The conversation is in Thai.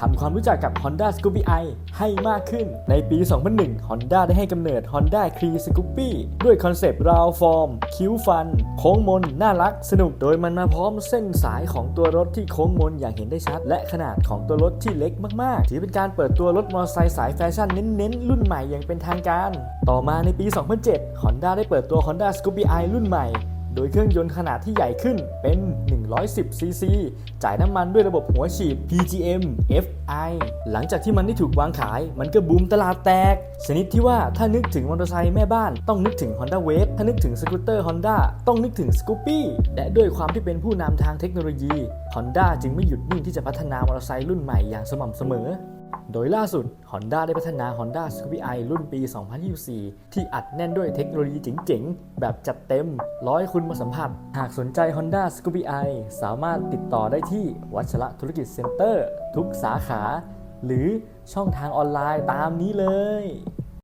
ทำความรู้จักกับ Honda Scoopy i ให้มากขึ้น ในปี 2001 Honda ได้ให้กำเนิด Honda c r e Scoopy ด้วยคอนเซปต์ราวฟอร์ม คิ้วฟัน โค้งมน น่ารัก สนุก โดยมันมาพร้อมเส้นสายของตัวรถที่โค้งมนอย่างเห็นได้ชัด และขนาดของตัวรถที่เล็กมาก ๆ ถือเป็นการเปิดตัวรถมอเตอร์ไซค์สายแฟชั่นเน้น ๆ รุ่นใหม่อย่างเป็นทางการ ต่อมาในปี 2007 Honda ได้เปิดตัว Honda Scoopy i รุ่นใหม่ โดยเครื่องยนต์ขนาดที่ใหญ่ขึ้นเป็น 110 ซีซี จ่ายน้ำมันด้วยระบบหัวฉีด PGM FI หลังจากที่มันได้ถูกวางขาย มันก็บูมตลาดแตก ชนิดที่ว่าถ้านึกถึงมอเตอร์ไซค์แม่บ้านต้องนึกถึง Honda Wave ถ้านึกถึงสกูตเตอร์ Honda ต้องนึกถึง Scoopy และด้วยความที่เป็นผู้นำทางเทคโนโลยี Honda จึงไม่หยุดนิ่งที่จะพัฒนามอเตอร์ไซค์รุ่นใหม่อย่างสม่ำเสมอ โดยล่าสุด Honda ได้พัฒนา Honda Scoopy i รุ่นปี 2024 ที่อัดแน่นด้วยเทคโนโลยีเจ๋งๆ แบบจัดเต็มร้อยคุณมาสัมผัส หากสนใจ Honda Scoopy i สามารถติดต่อได้ที่วัชระธุรกิจเซ็นเตอร์ ทุกสาขา หรือช่องทางออนไลน์ตามนี้เลย